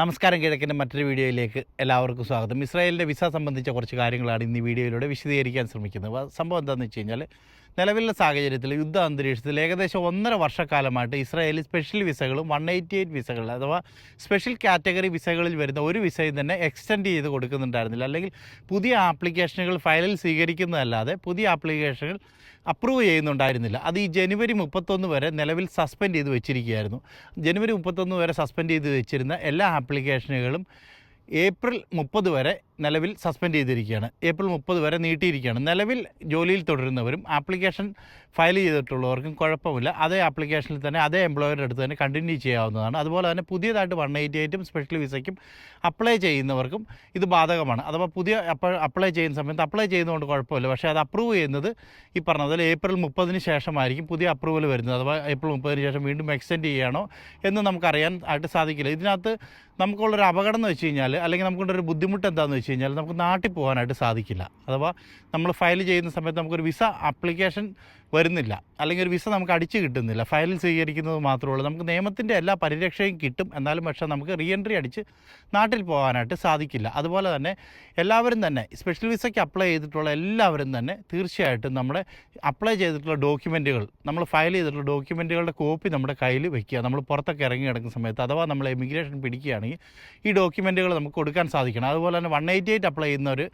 നമസ്കാരം കിഴക്കിന്റെ മറ്റൊരു വീഡിയോയിലേക്ക് എല്ലാവർക്കും സ്വാഗതം. ഇസ്രായേലിന്റെ വിസ സംബന്ധിച്ച കുറച്ച് കാര്യങ്ങളാണ് ഇന്ന് ഈ വീഡിയോയിലൂടെ വിശദീകരിക്കാൻ ശ്രമിക്കുന്നത്. സംഭവം എന്താണെന്ന് വെച്ച് കഴിഞ്ഞാൽ നിലവിലെ സാഹചര്യത്തിൽ യുദ്ധ അന്തരീക്ഷത്തിൽ ഏകദേശം ഒന്നര വർഷക്കാലമായിട്ട് ഇസ്രായേലിൽ സ്പെഷ്യൽ വിസകളും വൺ എയ്റ്റി എയ്റ്റ് വിസകൾ അഥവാ സ്പെഷ്യൽ കാറ്റഗറി വിസകളിൽ വരുന്ന ഒരു വിസയും തന്നെ എക്സ്റ്റെൻഡ് ചെയ്ത് കൊടുക്കുന്നുണ്ടായിരുന്നില്ല. അല്ലെങ്കിൽ പുതിയ ആപ്ലിക്കേഷനുകൾ ഫയലിൽ സ്വീകരിക്കുന്നതല്ലാതെ പുതിയ ആപ്ലിക്കേഷനുകൾ അപ്രൂവ് ചെയ്യുന്നുണ്ടായിരുന്നില്ല. അത് ഈ ജനുവരി മുപ്പത്തൊന്ന് വരെ നിലവിൽ സസ്പെൻഡ് ചെയ്ത് വെച്ചിരിക്കുകയായിരുന്നു. ജനുവരി മുപ്പത്തൊന്ന് വരെ സസ്പെൻഡ് ചെയ്ത് വെച്ചിരുന്ന എല്ലാ ആപ്ലിക്കേഷനുകളും ഏപ്രിൽ മുപ്പത് വരെ നിലവിൽ സസ്പെൻഡ് ചെയ്തിരിക്കുകയാണ്. ഏപ്രിൽ മുപ്പത് വരെ നീട്ടിയിരിക്കുകയാണ്. നിലവിൽ ജോലിയിൽ തുടരുന്നവരും ആപ്ലിക്കേഷൻ ഫയൽ ചെയ്തിട്ടുള്ളവർക്കും കുഴപ്പമില്ല. അതേ ആപ്ലിക്കേഷനിൽ തന്നെ അതേ എംപ്ലോയറുടെ അടുത്ത് തന്നെ കണ്ടിന്യൂ ചെയ്യാവുന്നതാണ്. അതുപോലെ തന്നെ പുതിയതായിട്ട് വൺ എയ്റ്റി എയ്റ്റും സ്പെഷ്യൽ വിസയ്ക്കും അപ്ലൈ ചെയ്യുന്നവർക്കും ഇത് ബാധകമാണ്. അഥവാ പുതിയ അപ്ലൈ ചെയ്യുന്ന സമയത്ത് അപ്ലൈ ചെയ്യുന്നതുകൊണ്ട് കുഴപ്പമില്ല. പക്ഷേ അത് അപ്രൂവ് ചെയ്യുന്നത് ഈ പറഞ്ഞ പോലെ ഏപ്രിൽ മുപ്പതിന് ശേഷമായിരിക്കും പുതിയ അപ്രൂവൽ വരുന്നത്. അഥവാ ഏപ്രിൽ മുപ്പതിന് ശേഷം വീണ്ടും എക്സ്റ്റെൻഡ് ചെയ്യുകയാണോ എന്ന് നമുക്കറിയാൻ ആയിട്ട് സാധിക്കില്ല. ഇതിനകത്ത് നമുക്കുള്ളൊരു അപകടം എന്ന് വെച്ച് കഴിഞ്ഞാൽ അല്ലെങ്കിൽ നമുക്കുള്ളൊരു ബുദ്ധിമുട്ട് എന്താണെന്ന് വെച്ച് കഴിഞ്ഞാൽ നമുക്ക് നാട്ടിൽ പോകാനായിട്ട് സാധിക്കില്ല. അഥവാ നമ്മൾ ഫയൽ ചെയ്യുന്ന സമയത്ത് നമുക്കൊരു വിസ ആപ്ലിക്കേഷൻ വരുന്നില്ല. അല്ലെങ്കിൽ ഒരു വിസ നമുക്ക് അടിച്ചു കിട്ടുന്നില്ല. ഫയൽ സ്വീകരിക്കുന്നത് മാത്രമേ ഉള്ളൂ. നമുക്ക് നിയമത്തിന്റെ എല്ലാ പരിരക്ഷയും കിട്ടും. എന്നാലും പക്ഷേ നമുക്ക് റീ എൻട്രി അടിച്ച് നാട്ടിൽ പോകാനായിട്ട് സാധിക്കില്ല. അതുപോലെ തന്നെ എല്ലാവരും തന്നെ സ്പെഷ്യൽ വിസയ്ക്ക് അപ്ലൈ ചെയ്തിട്ടുള്ള എല്ലാവരും തന്നെ തീർച്ചയായിട്ടും നമ്മുടെ അപ്ലൈ ചെയ്തിട്ടുള്ള ഡോക്യുമെന്റുകൾ നമ്മൾ ഫയൽ ചെയ്തിട്ടുള്ള ഡോക്യുമെന്റുകളുടെ കോപ്പി നമ്മുടെ കയ്യിൽ വെക്കുക. നമ്മൾ പുറത്തൊക്കെ ഇറങ്ങി കിടക്കുന്ന സമയത്ത് അഥവാ നമ്മൾ എമിഗ്രേഷൻ പിടിക്കുകയാണെങ്കിൽ ഈ ഡോക്യുമെന്റുകൾ നമുക്ക് കൊടുക്കാൻ സാധിക്കണം. അതുപോലെ തന്നെ വൺ എയ്റ്റി എയ്റ്റ് അപ്ലൈ ചെയ്യുന്ന ഒരു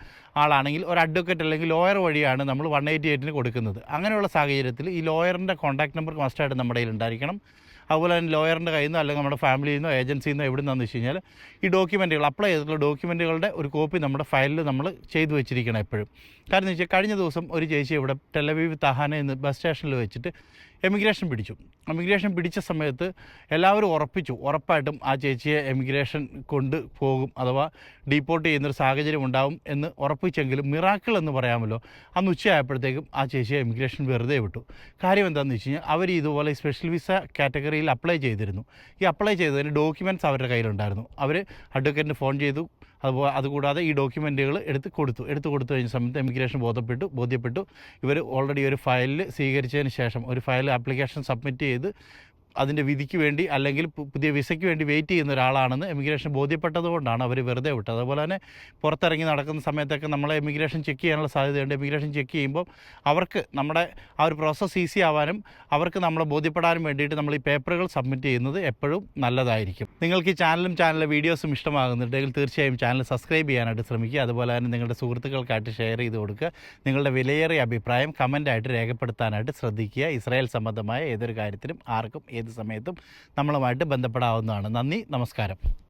ആളാണെങ്കിൽ ഒരു അഡ്വക്കേറ്റ് അല്ലെങ്കിൽ ലോയർ വഴിയാണ് നമ്മൾ വൺ എയ്റ്റി എയ്റ്റിന് കൊടുക്കുന്നത്. അങ്ങനെയുള്ള സാഹചര്യത്തിൽ ഈ ലോയറിന്റെ കോൺടാക്ട് നമ്പർ മസ്റ്റായിട്ട് നമ്മുടെ കയ്യിൽ ഉണ്ടായിരിക്കണം. അതുപോലെ തന്നെ ലോയറിന്റെ കയ്യിൽ നിന്നോ അല്ലെങ്കിൽ നമ്മുടെ ഫാമിലിയിൽ നിന്നോ ഏജൻസിയിൽ നിന്നോ എവിടെ നിന്നാന്ന് വെച്ച് കഴിഞ്ഞാൽ ഈ ഡോക്യുമെന്റുകൾ അപ്ലൈ ചെയ്തിട്ടുള്ള ഡോക്യുമെന്റുകളുടെ ഒരു കോപ്പി നമ്മുടെ ഫയലിൽ നമ്മൾ ചെയ്തു വെച്ചിരിക്കണം എപ്പോഴും. കാരണം എന്ന് വെച്ചാൽ കഴിഞ്ഞ ദിവസം ഒരു ചേച്ചി ഇവിടെ ടെലവീവ് തഹാന എന്ന് ബസ് സ്റ്റേഷനിൽ വെച്ചിട്ട് എമിഗ്രേഷൻ പിടിച്ചു. എമിഗ്രേഷൻ പിടിച്ച സമയത്ത് എല്ലാവരും ഉറപ്പിച്ചു. ഉറപ്പായിട്ടും ആ ചേച്ചിയെ എമിഗ്രേഷൻ കൊണ്ട് പോകും അഥവാ ഡീപ്പോർട്ട് ചെയ്യുന്നൊരു സാഹചര്യം ഉണ്ടാവും എന്ന് ഉറപ്പിച്ചെങ്കിലും മിറാക്കിൾ എന്ന് പറയാമല്ലോ. അന്ന് ഉച്ചയായപ്പോഴത്തേക്കും ആ ചേച്ചിയെ എമിഗ്രേഷൻ വെറുതെ വിട്ടു. കാര്യം എന്താണെന്ന് വെച്ച് കഴിഞ്ഞാൽ അവർ ഇതുപോലെ സ്പെഷ്യൽ വിസ കാറ്റഗറിയിൽ അപ്ലൈ ചെയ്തിരുന്നു. ഈ അപ്ലൈ ചെയ്തതിന് ഡോക്യുമെന്റ്സ് അവരുടെ കയ്യിലുണ്ടായിരുന്നു. അവർ അഡ്വക്കേറ്റിന് ഫോൺ ചെയ്തു. അതുപോലെ അതുകൂടാതെ ഈ ഡോക്യുമെന്റുകൾ എടുത്ത് കൊടുത്തു. എടുത്ത് കൊടുത്തു കഴിഞ്ഞ സമയത്ത് എമിഗ്രേഷൻ ബോധപ്പെട്ടു ബോധ്യപ്പെട്ടു. ഇവർ ഓൾറെഡി ഒരു ഫയലിൽ സ്വീകരിച്ചതിന് ശേഷം ഒരു ഫയൽ ആപ്ലിക്കേഷൻ സബ്മിറ്റ് ചെയ്ത് അതിന്റെ വിധിക്ക് വേണ്ടി അല്ലെങ്കിൽ പുതിയ വിസയ്ക്ക് വേണ്ടി വെയിറ്റ് ചെയ്യുന്ന ഒരാളാണെന്ന് എമിഗ്രേഷൻ ബോധ്യപ്പെട്ടതുകൊണ്ടാണ് അവർ വെറുതെ വിട്ടത്. അതുപോലെ തന്നെ പുറത്തിറങ്ങി നടക്കുന്ന സമയത്തൊക്കെ നമ്മളെ എമിഗ്രേഷൻ ചെക്ക് ചെയ്യാനുള്ള സാധ്യതയുണ്ട്. എമിഗ്രേഷൻ ചെക്ക് ചെയ്യുമ്പോൾ അവർക്ക് നമ്മുടെ ആ ഒരു പ്രോസസ്സ് ഈസി ആവാനും അവർക്ക് നമ്മളെ ബോധ്യപ്പെടാനും വേണ്ടിയിട്ട് നമ്മൾ ഈ പേപ്പറുകൾ സബ്മിറ്റ് ചെയ്യുന്നത് എപ്പോഴും നല്ലതായിരിക്കും. നിങ്ങൾക്ക് ഈ ചാനലും ചാനലിലെ വീഡിയോസും ഇഷ്ടമാകുന്നുണ്ടെങ്കിൽ തീർച്ചയായും ചാനൽ സബ്സ്ക്രൈബ് ചെയ്യാനായിട്ട് ശ്രമിക്കുക. അതുപോലെ തന്നെ നിങ്ങളുടെ സുഹൃത്തുക്കൾക്കായിട്ട് ഷെയർ ചെയ്ത് കൊടുക്കുക. നിങ്ങളുടെ വിലയേറിയ അഭിപ്രായം കമന്റായിട്ട് രേഖപ്പെടുത്താനായിട്ട് ശ്രദ്ധിക്കുക. ഇസ്രായേൽ സംബന്ധമായ ഏതൊരു കാര്യത്തിലും ആർക്കും ഏത് സമയത്തും നമ്മളുമായിട്ട് ബന്ധപ്പെടാവുന്നതാണ്. നന്ദി നമസ്കാരം.